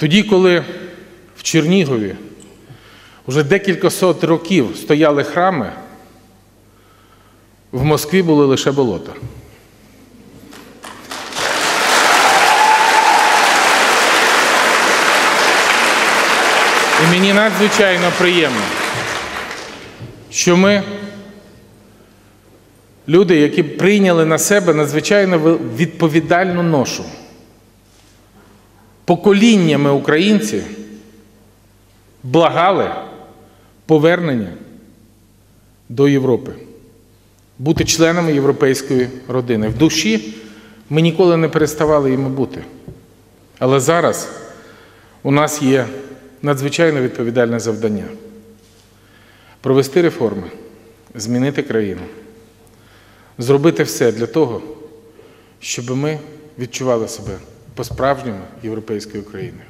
Тоді, коли в Чернігові вже декілька сот років стояли храми, в Москві були лише болота. І мені надзвичайно приємно, що ми, люди, які прийняли на себе надзвичайно відповідальну ношу. Поколіннями українці благали повернення до Європи, бути членами європейської родини. В душі ми ніколи не переставали їм бути. Але зараз у нас є надзвичайно відповідальне завдання провести реформи, змінити країну, зробити все для того, щоб ми відчували себе по-справжньому європейською країною.